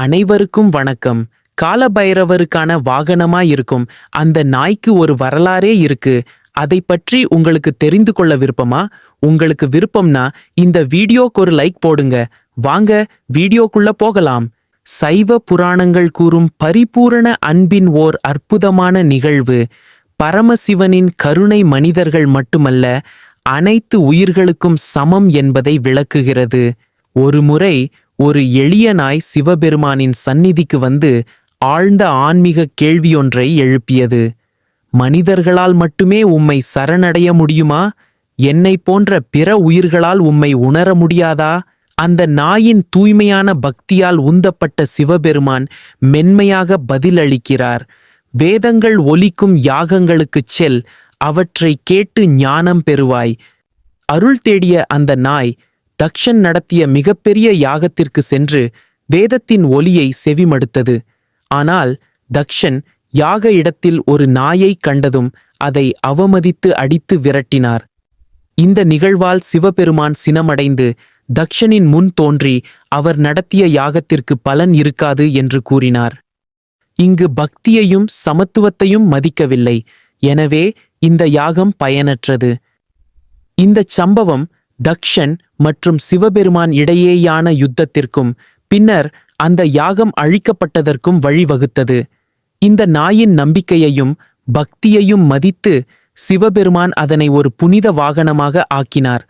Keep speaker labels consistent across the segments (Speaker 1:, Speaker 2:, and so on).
Speaker 1: அனைவருக்கும் வணக்கம். காலபைரவருக்கான வாகனமா இருக்கும் அந்த நாய்க்கு ஒரு வரலாறே இருக்கு. அதை பற்றி உங்களுக்கு தெரிந்து கொள்ள விருப்பமா? உங்களுக்கு விருப்பம்னா இந்த வீடியோக்கு ஒரு லைக் போடுங்க. வாங்க வீடியோக்குள்ள போகலாம். சைவ புராணங்கள் கூறும் பரிபூரண அன்பின் ஓர் அற்புதமான நிகழ்வு. பரமசிவனின் கருணை மனிதர்கள் மட்டுமல்ல அனைத்து உயிர்களுக்கும் சமம் என்பதை விளக்குகிறது. ஒருமுறை ஒரு எளிய நாய் சிவபெருமானின் சந்நிதிக்கு வந்து ஆழ்ந்த ஆன்மீக கேள்வியொன்றை எழுப்பியது. மனிதர்களால் மட்டுமே உம்மை சரணடைய முடியுமா? என்னைப் போன்ற பிற உயிர்களால் உம்மை உணர முடியாதா? அந்த நாயின் தூய்மையான பக்தியால் உந்தப்பட்ட சிவபெருமான் மென்மையாக பதிலளிக்கிறார். வேதங்கள் ஒலிக்கும் யாகங்களுக்குச் செல் அவற்றை கேட்டு ஞானம் பெறுவாய். அருள் தேடிய அந்த நாய் தக்ஷன் நடத்திய மிகப்பெரிய யாகத்திற்கு சென்று வேதத்தின் ஒலியை செவிமடுத்தது. ஆனால் தக்ஷன் யாக இடத்தில் ஒரு நாயை கண்டதும் அதை அவமதித்து அடித்து விரட்டினார். இந்த நிகழ்வால் சிவபெருமான் சினமடைந்து தக்ஷனின் முன் தோன்றி அவர் நடத்திய யாகத்திற்கு பலன் இருக்காது என்று கூறினார். இங்கு பக்தியையும் சமத்துவத்தையும் மதிக்கவில்லை. எனவே இந்த யாகம் பயனற்றது. இந்தச் சம்பவம் தக்ஷன் மற்றும் சிவபெருமான் இடையேயான யுத்தத்திற்கும் பின்னர் அந்த யாகம் அழிக்கப்பட்டதற்கும் வழிவகுத்தது. இந்த நாயின் நம்பிக்கையையும் பக்தியையும் மதித்து சிவபெருமான் அதனை ஒரு புனித வாகனமாக ஆக்கினார்.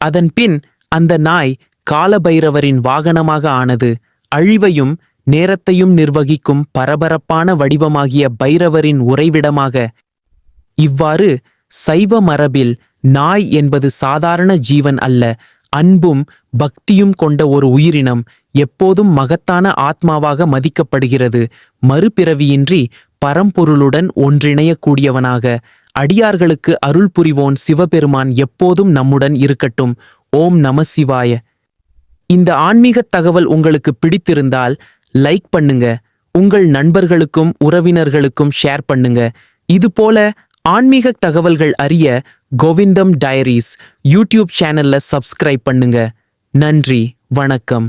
Speaker 1: அதன்பின் அந்த நாய் காலபைரவரின் வாகனமாக ஆனது. அழிவையும் நேரத்தையும் நிர்வகிக்கும் பரபரப்பான வடிவமாகிய பைரவரின் உறைவிடமாக இவ்வாறு சைவ மரபில் நாய் என்பது சாதாரண ஜீவன் அல்ல. அன்பும் பக்தியும் கொண்ட ஒரு உயிரினம் எப்போதும் மகத்தான ஆத்மாவாக மதிக்கப்படுகிறது. மறுபிறவியின்றி பரம்பொருளுடன் ஒன்றிணையக்கூடியவனாக. அடியார்களுக்கு அருள் புரிவோன் சிவபெருமான் எப்போதும் நம்முடன் இருக்கட்டும். ஓம் நம சிவாய. இந்த ஆன்மீக தகவல் உங்களுக்கு பிடித்திருந்தால் லைக் பண்ணுங்க. உங்கள் நண்பர்களுக்கும் உறவினர்களுக்கும் ஷேர் பண்ணுங்க. இதுபோல ஆன்மீக தகவல்கள் அறிய கோவிந்தம் டயரிஸ் யூடியூப் சேனல்ல சப்ஸ்கிரைப் பண்ணுங்க. நன்றி வணக்கம்.